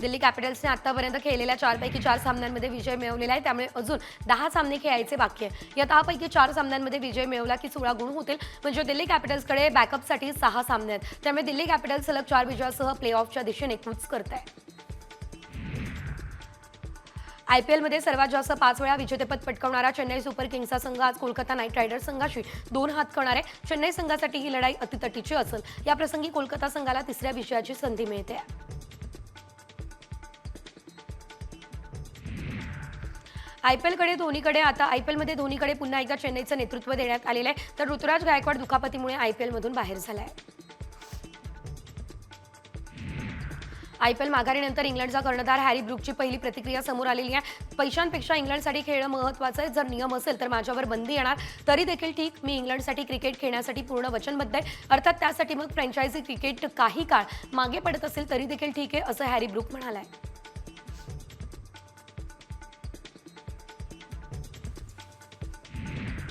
दिल्ली कॅपिटल्सने आतापर्यंत खेळलेल्या चारपैकी चार सामन्यांमध्ये विजय मिळवलेला आहे. त्यामुळे अजून दहा सामने खेळायचे बाकी आहे. या दहापैकी चार सामन्यांमध्ये विजय मिळवला की सोळा गुण होतील. म्हणजे दिल्ली कॅपिटल्सकडे बॅकअपसाठी सहा सामने आहेत. त्यामुळे दिल्ली कॅपिटल्स सलग चार विजयासह प्ले ऑफच्या दिशेने कूच करत आहे आय पी एलमध्ये सर्वात जास्त पाच वेळा विजेतेपद पटकावणारा चेन्नई सुपर किंग्सचा संघ आज कोलकाता नाईट रायडर्स संघाशी दोन हात करणार आहे. चेन्नई संघासाठी ही लढाई अतितटीची असेल. याप्रसंगी कोलकाता संघाला तिसऱ्या विजयाची संधी मिळते. आय पी एलकडे धोनीकडे आता आय पी एलमध्ये धोनीकडे पुन्हा एकदा चेन्नईचं नेतृत्व देण्यात आलेलं आहे. तर ऋतुराज गायकवाड दुखापतीमुळे आय पी एलमधून बाहेर झाला आहे आय पी एल माघारीनंतर इंग्लंडचा कर्णधार हॅरी ब्रुकची पहिली प्रतिक्रिया समोर आलेली आहे. पैशांपेक्षा इंग्लंडसाठी खेळणं महत्त्वाचं आहे. जर नियम असेल तर माझ्यावर बंदी येणार. तरी देखील ठीक मी इंग्लंडसाठी क्रिकेट खेळण्यासाठी पूर्ण वचनबद्ध आहे. अर्थात त्यासाठी मग फ्रँचायझी क्रिकेट काही काळ मागे पडत असेल तरी देखील ठीक आहे असं हॅरी ब्रुक आहे